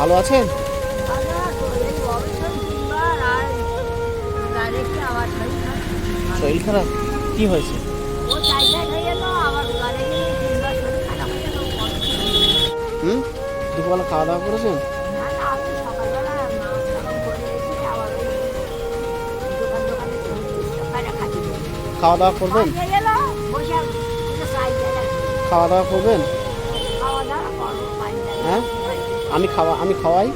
ভালো আছেন? শরীর খারাপ? কি হয়েছে? হুম? দুপুরবেলা খাওয়া দাওয়া করেছেন? খাওয়া দাওয়া করবেন? খাওয়া দাওয়া করবেন? হ্যাঁ? আমি খাওয়া, আমি খাওয়াই।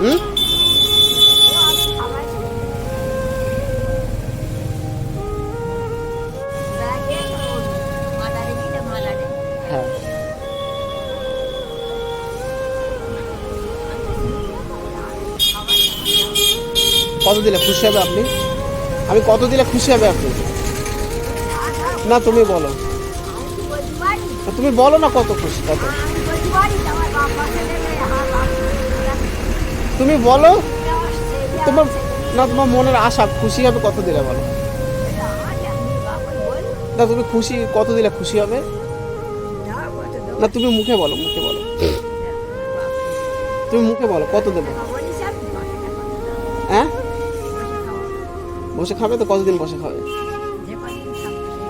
হুম? হ্যাঁ। কত দিলে খুশি হবে আপনি? আমি কত দিলে খুশি হবে আপনি? না, তুমি বলো। তুমি বলো না কত খুশি, কত? তুমি বলো, তোমার না তোমার মনের আশা খুশি হবে কত দিলে বলো? না, তুমি খুশি কত দিলে খুশি হবে? না, তুমি মুখে বলো মুখে বলো। তুমি মুখে বলো, কত দেবে? হ্যাঁ? বসে খাবে তো? কতদিন বসে খাবে?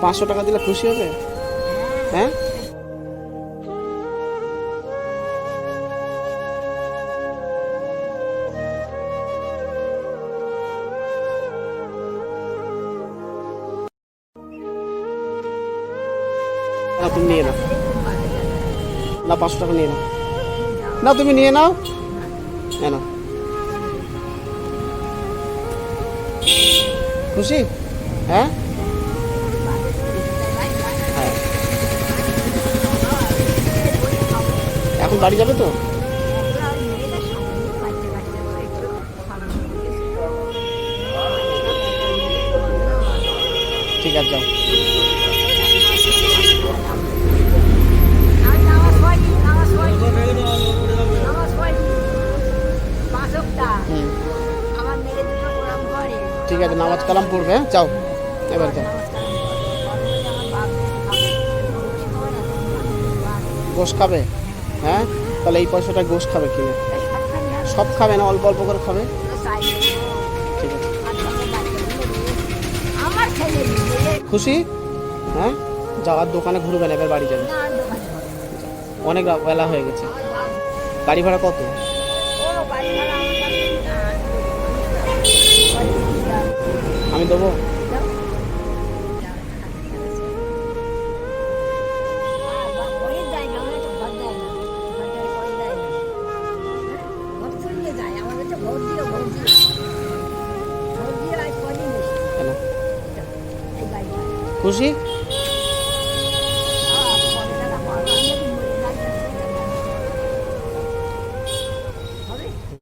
পাঁচশো টাকা দিলে খুশি হবে? হ্যাঁ? না, তুমি নিয়ে নাও। না, পাঁচশো টাকা নিয়ে নাও। না, তুমি নিয়ে নাও। হ্যাঁ না খুশি? হ্যাঁ? হ্যাঁ। এখন বাড়ি যাবে তো? ঠিক আছে, যাও। ঠিক আছে, নামাজ কালাম পড়বে হ্যাঁ? যাও, এবার যাও। গোশ খাবে হ্যাঁ? তাহলে এই পয়সাটা গোশ খাবে কিনে। সব খাবে না, অল্প অল্প করে খাবে? ঠিক আছে। খুশি? হ্যাঁ? যাওয়ার দোকানে ঘুরবে না এবার বাড়ি যাবে অনেক বেলা হয়ে গেছে গাড়ি ভাড়া কত। আমি দেবো। খুশি